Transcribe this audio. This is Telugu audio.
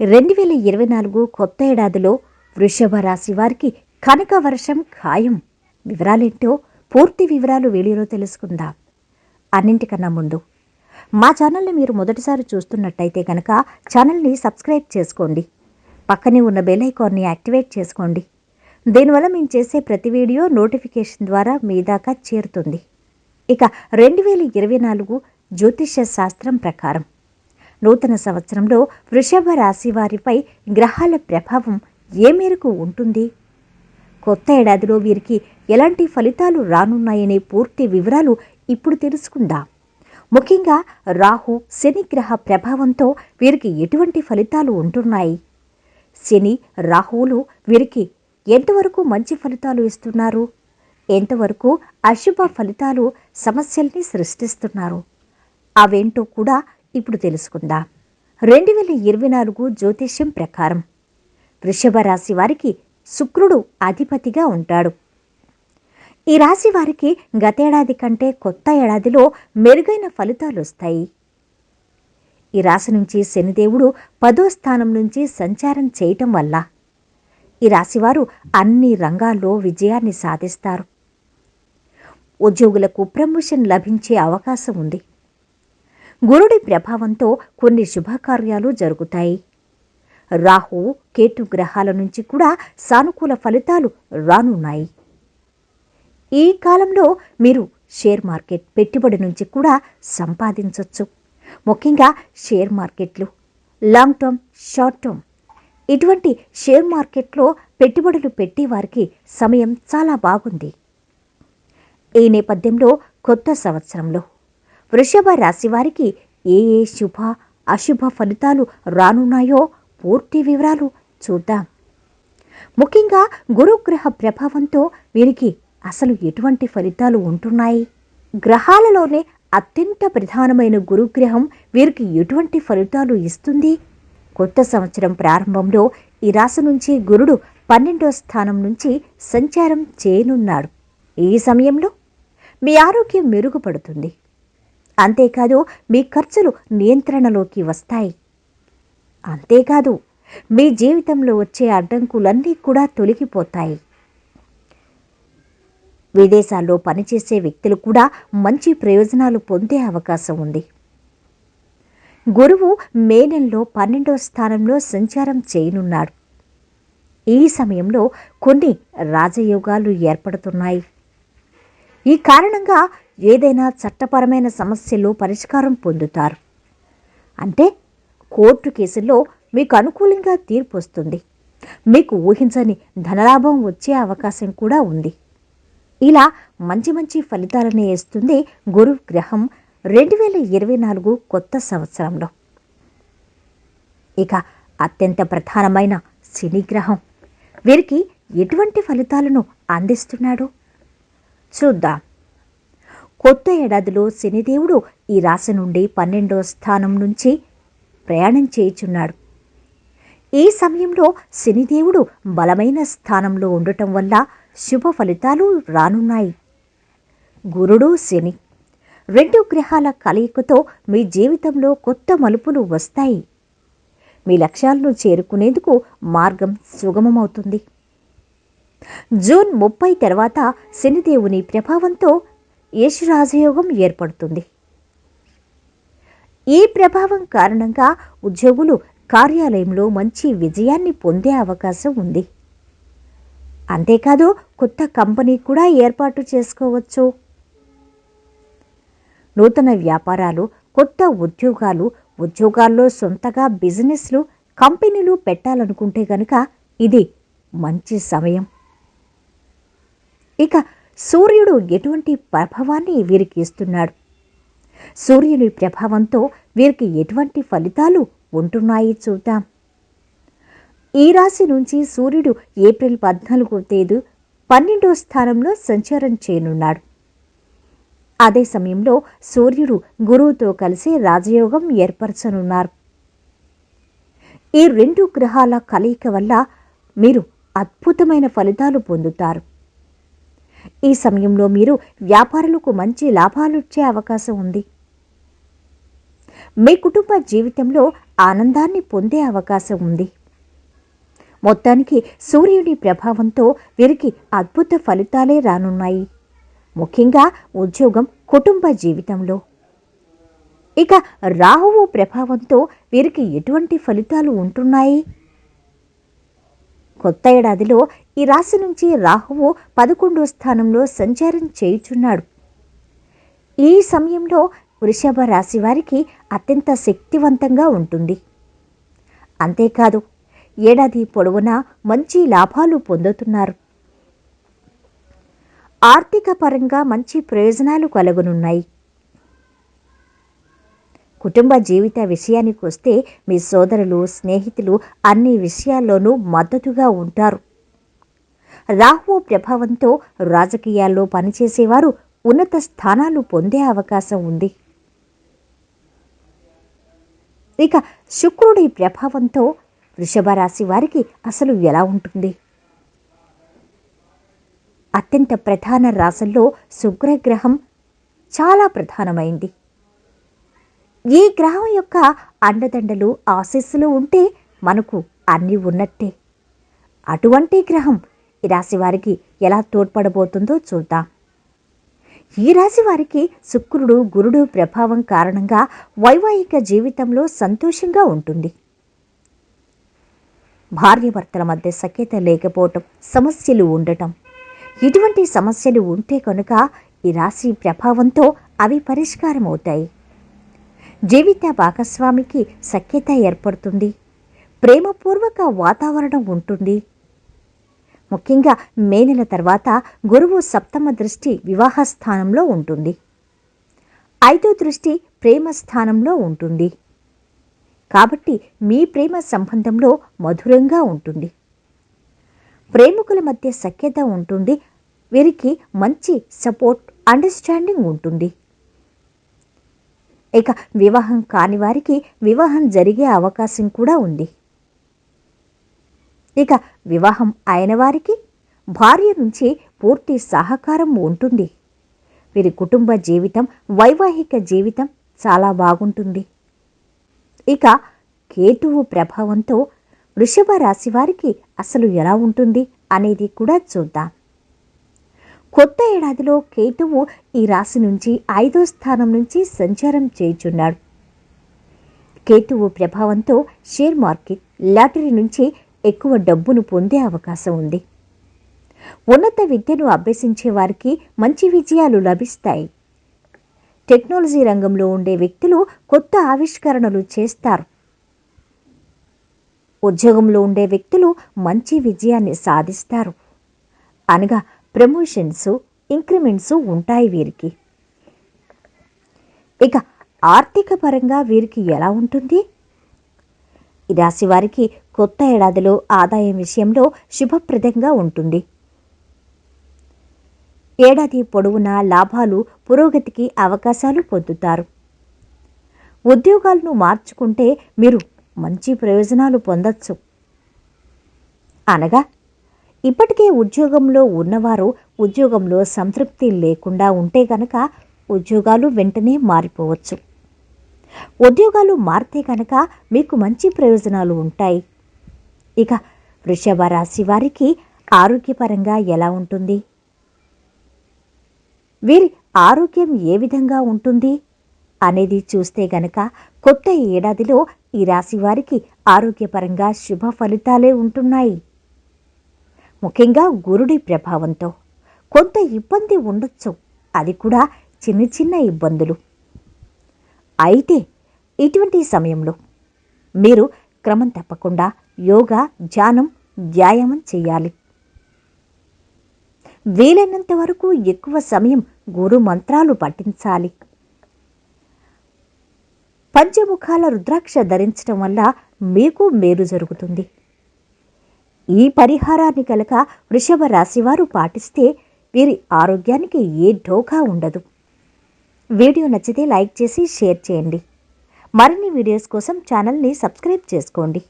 రెండు వేల ఇరవై నాలుగు కొత్త ఏడాదిలో వృషభ రాశి వారికి కనక వర్షం ఖాయం. వివరాలేంటో పూర్తి వివరాలు వీడియోలో తెలుసుకుందాం. అన్నింటికన్నా ముందు మా ఛానల్ని మీరు మొదటిసారి చూస్తున్నట్టయితే కనుక ఛానల్ని సబ్స్క్రైబ్ చేసుకోండి. పక్కనే ఉన్న బెల్ ఐకాన్ని యాక్టివేట్ చేసుకోండి. దీనివల్ల మేము చేసే ప్రతి వీడియో నోటిఫికేషన్ ద్వారా మీ దాకా చేరుతుంది. ఇక రెండు వేల ఇరవై నాలుగు జ్యోతిష్య శాస్త్రం ప్రకారం నూతన సంవత్సరంలో వృషభ రాశి వారిపై గ్రహాల ప్రభావం ఏ మేరకు ఉంటుంది? కొత్త ఏడాదిలో వీరికి ఎలాంటి ఫలితాలు రానున్నాయనే పూర్తి వివరాలు ఇప్పుడు తెలుసుకుందాం. ముఖ్యంగా రాహు శని గ్రహ ప్రభావంతో వీరికి ఎటువంటి ఫలితాలు ఉంటున్నాయి? శని రాహువులు వీరికి ఎంతవరకు మంచి ఫలితాలు ఇస్తున్నారు? ఎంతవరకు అశుభ ఫలితాలు సమస్యల్ని సృష్టిస్తున్నారు? అవేంటో కూడా ఇప్పుడు తెలుసుకుందాం. రెండు వేల ఇరవై నాలుగు జ్యోతిష్యం ప్రకారం వృషభ రాశి వారికి శుక్రుడు అధిపతిగా ఉంటాడు. ఈ రాశి వారికి గతేడాది కంటే కొత్త ఏడాదిలో మెరుగైన ఫలితాలు వస్తాయి. ఈ రాశి నుంచి శనిదేవుడు పదో స్థానం నుంచి సంచారం చేయటం వల్ల ఈ రాశివారు అన్ని రంగాల్లో విజయాన్ని సాధిస్తారు. ఉద్యోగులకు ప్రమోషన్ లభించే అవకాశం ఉంది. గురుడి ప్రభావంతో కొన్ని శుభకార్యాలు జరుగుతాయి. రాహు కేతు గ్రహాల నుంచి కూడా సానుకూల ఫలితాలు రానున్నాయి. ఈ కాలంలో మీరు షేర్ మార్కెట్ పెట్టుబడి నుంచి కూడా సంపాదించవచ్చు ముఖ్యంగా షేర్ మార్కెట్లు లాంగ్ టర్మ్ షార్ట్ టర్మ్. ఇటువంటి షేర్ మార్కెట్లో పెట్టుబడులు పెట్టే వారికి సమయం చాలా బాగుంది. ఈ నేపథ్యంలో కొత్త సంవత్సరంలో వృషభ రాశి వారికి ఏ ఏ శుభ అశుభ ఫలితాలు రానున్నాయో పూర్తి వివరాలు చూద్దాం. ముఖ్యంగా గురుగ్రహ ప్రభావంతో వీరికి అసలు ఎటువంటి ఫలితాలు ఉంటున్నాయి? గ్రహాలలోనే అత్యంత ప్రధానమైన గురుగ్రహం వీరికి ఎటువంటి ఫలితాలు ఇస్తుంది? కొత్త సంవత్సరం ప్రారంభంలో ఈ రాశి నుంచి గురుడు పన్నెండో స్థానం నుంచి సంచారం చేయనున్నాడు. ఈ సమయంలో మీ ఆరోగ్యం మెరుగుపడుతుంది. అంతేకాదు మీ ఖర్చులు నియంత్రణలోకి వస్తాయి. అంతేకాదు మీ జీవితంలో వచ్చే అడ్డంకులన్నీ కూడా తొలగిపోతాయి. విదేశాల్లో పనిచేసే వ్యక్తులు కూడా మంచి ప్రయోజనాలు పొందే అవకాశం ఉంది. గురువు మే నెలలో పన్నెండో స్థానంలో సంచారం చేయనున్నాడు. ఈ సమయంలో కొన్ని రాజయోగాలు ఏర్పడుతున్నాయి. ఈ కారణంగా ఏదైనా చట్టపరమైన సమస్యలు పరిష్కారం పొందుతారు. అంటే కోర్టు కేసుల్లో మీకు అనుకూలంగా తీర్పు వస్తుంది. మీకు ఊహించని ధనలాభం వచ్చే అవకాశం కూడా ఉంది. ఇలా మంచి మంచి ఫలితాలనే ఇస్తుంది గురు గ్రహం రెండు వేల ఇరవై నాలుగు కొత్త సంవత్సరంలో. ఇక అత్యంత ప్రధానమైన శని గ్రహం. వీరికి ఎటువంటి ఫలితాలను అందిస్తున్నాడు? చూద్దాం. కొత్త ఏడాదిలో శనిదేవుడు ఈ రాశి నుండి పన్నెండో స్థానం నుంచి ప్రయాణం చేయుచున్నాడు. ఈ సమయంలో శనిదేవుడు బలమైన స్థానంలో ఉండటం వల్ల శుభ ఫలితాలు రానున్నాయి? గురుడు శని. రెండు గ్రహాల కలయికతో మీ జీవితంలో కొత్త మలుపులు వస్తాయి. మీ లక్ష్యాలను చేరుకునేందుకు మార్గం సుగమమవుతుంది. జూన్ ముప్పై తర్వాత శనిదేవుని ప్రభావంతో యశరాజయోగం ఏర్పడుతుంది. ఈ ప్రభావం కారణంగా ఉద్యోగులు కార్యాలయంలో మంచి విజయాన్ని పొందే అవకాశం ఉంది. అంతేకాదు కొత్త కంపెనీ కూడా ఏర్పాటు చేసుకోవచ్చు. నూతన వ్యాపారాలు కొత్త ఉద్యోగాలు ఉద్యోగాల్లో సొంతగా బిజినెస్లు కంపెనీలు పెట్టాలనుకుంటే గనుక ఇది మంచి సమయం. ఇక సూర్యుడు ఎటువంటి ప్రభావాన్ని వీరికి ఇస్తున్నాడు? సూర్యుని ప్రభావంతో వీరికి ఎటువంటి ఫలితాలు ఉంటున్నాయి చూద్దాం. ఈ రాశి నుంచి సూర్యుడు ఏప్రిల్ పద్నాలుగో తేదీ పన్నెండో స్థానంలో సంచారం చేయనున్నాడు. అదే సమయంలో సూర్యుడు గురువుతో కలిసి రాజయోగం ఏర్పరచనున్నారు. ఈ రెండు గ్రహాల కలయిక వల్ల మీరు అద్భుతమైన ఫలితాలు పొందుతారు. ఈ సమయంలో మీరు వ్యాపారులకు మంచి లాభాలొచ్చే అవకాశం ఉంది. మీ కుటుంబ జీవితంలో ఆనందాన్ని పొందే అవకాశం ఉంది. మొత్తానికి సూర్యుని ప్రభావంతో వీరికి అద్భుత ఫలితాలే రానున్నాయి. ముఖ్యంగా ఉద్యోగం కుటుంబ జీవితంలో. ఇక రాహువు ప్రభావంతో వీరికి ఎటువంటి ఫలితాలు ఉంటున్నాయి? కొత్త ఏడాదిలో ఈ రాశి నుంచి రాహువు పదకొండో స్థానంలో సంచారం చేయుచున్నాడు. ఈ సమయంలో వృషభ రాశి వారికి అత్యంత శక్తివంతంగా ఉంటుంది. అంతేకాదు ఏడాది పొడవునా మంచి లాభాలు పొందుతున్నారు. ఆర్థిక పరంగా మంచి ప్రయోజనాలు కలగనున్నాయి. కుటుంబ జీవిత విషయానికి వస్తే మీ సోదరులు స్నేహితులు అన్ని విషయాల్లోనూ మద్దతుగా ఉంటారు. రాహు ప్రభావంతో రాజకీయాల్లో పనిచేసేవారు ఉన్నత స్థానాలు పొందే అవకాశం ఉంది. ఇక శుక్రుడి ప్రభావంతో వృషభ రాశి వారికి అసలు ఎలా ఉంటుంది? అత్యంత ప్రధాన రాశుల్లో శుక్రగ్రహం చాలా ప్రధానమైంది. ఈ గ్రహం యొక్క అండదండలు ఆశీస్సులు ఉంటే మనకు అన్నీ ఉన్నట్టే. అటువంటి గ్రహం ఈ రాశి వారికి ఎలా తోడ్పడబోతుందో చూద్దాం. ఈ రాశి వారికి శుక్రుడు గురుడు ప్రభావం కారణంగా వైవాహిక జీవితంలో సంతోషంగా ఉంటుంది. భార్యభర్తల మధ్య సఖ్యత లేకపోవటం సమస్యలు ఉండటం. ఇటువంటి సమస్యలు ఉంటే కనుక ఈ రాశి ప్రభావంతో అవి పరిష్కారం అవుతాయి జీవిత భాగస్వామికి సఖ్యత ఏర్పడుతుంది. ప్రేమపూర్వక వాతావరణం ఉంటుంది. ముఖ్యంగా మే నెల తర్వాత గురువు సప్తమ దృష్టి వివాహ స్థానంలో ఉంటుంది. ఐదో దృష్టి ప్రేమ స్థానంలో ఉంటుంది. కాబట్టి మీ ప్రేమ సంబంధంలో మధురంగా ఉంటుంది. ప్రేమికుల మధ్య సఖ్యత ఉంటుంది. వీరికి మంచి సపోర్ట్ అండర్స్టాండింగ్ ఉంటుంది. ఇక వివాహం కాని వారికి వివాహం జరిగే అవకాశం కూడా ఉంది. ఇక వివాహం అయిన వారికి భార్య నుంచి పూర్తి సహకారం ఉంటుంది. వీరి కుటుంబ జీవితం వైవాహిక జీవితం చాలా బాగుంటుంది. ఇక కేతువు ప్రభావంతో వృషభ రాశి వారికి అసలు ఎలా ఉంటుంది అనేది కూడా చూద్దాం. కొత్త ఏడాదిలో కేతువు ఈ రాశి నుంచి ఐదో స్థానం నుంచి సంచారం చేయుచున్నాడు. కేతువు ప్రభావంతో షేర్ మార్కెట్ లాటరీ నుంచి ఎక్కువ డబ్బును పొందే అవకాశం ఉంది. ఉన్నత విద్యను అభ్యసించే వారికి మంచి విజయాలు లభిస్తాయి. టెక్నాలజీ రంగంలో ఉండే వ్యక్తులు కొత్త ఆవిష్కరణలు చేస్తారు. ఉద్యోగంలో ఉండే వ్యక్తులు మంచి విజయాన్ని సాధిస్తారు. అనగా ప్రమోషన్స్ ఇంక్రిమెంట్స్ ఉంటాయి వీరికి. ఇక ఆర్థిక పరంగా వీరికి ఎలా ఉంటుంది? ఈ రాశి వారికి కొత్త ఏడాదిలో ఆదాయం విషయంలో శుభప్రదంగా ఉంటుంది. ఏడాది పొడవునా లాభాలు పురోగతికి అవకాశాలు పొందుతారు. ఉద్యోగాలను మార్చుకుంటే మీరు మంచి ప్రయోజనాలు పొందొచ్చు. అనగా ఇప్పటికే ఉద్యోగంలో ఉన్నవారు ఉద్యోగంలో సంతృప్తి లేకుండా ఉంటే గనక ఉద్యోగాలు వెంటనే మారిపోవచ్చు. ఉద్యోగాలు మారితే కనుక మీకు మంచి ప్రయోజనాలు ఉంటాయి. ఇక వృషభ రాశి వారికి ఆరోగ్యపరంగా ఎలా ఉంటుంది? వీరి ఆరోగ్యం ఏ విధంగా ఉంటుంది అనేది చూస్తే గనక కొత్త ఏడాదిలో ఈ రాశి వారికి ఆరోగ్యపరంగా శుభ ఫలితాలే ఉంటున్నాయి. ముఖ్యంగా గురుడి ప్రభావంతో. కొంత ఇబ్బంది ఉండొచ్చు. అది కూడా చిన్న చిన్న ఇబ్బందులు. అయితే ఇటువంటి సమయంలో మీరు క్రమం తప్పకుండా యోగా ధ్యానం వ్యాయామం చేయాలి. వీలైనంత వరకు ఎక్కువ సమయం గురు మంత్రాలు పఠించాలి. పంచముఖాల రుద్రాక్ష ధరించడం వల్ల మీకు మేలు జరుగుతుంది. ఈ పరిహారాన్ని కనుక వృషభ రాశివారు పాటిస్తే వీరి ఆరోగ్యానికి ఏ ఢోకా ఉండదు. వీడియో నచ్చితే లైక్ చేసి షేర్ చేయండి. మరిన్ని వీడియోస్ కోసం ఛానల్ని సబ్స్క్రైబ్ చేసుకోండి.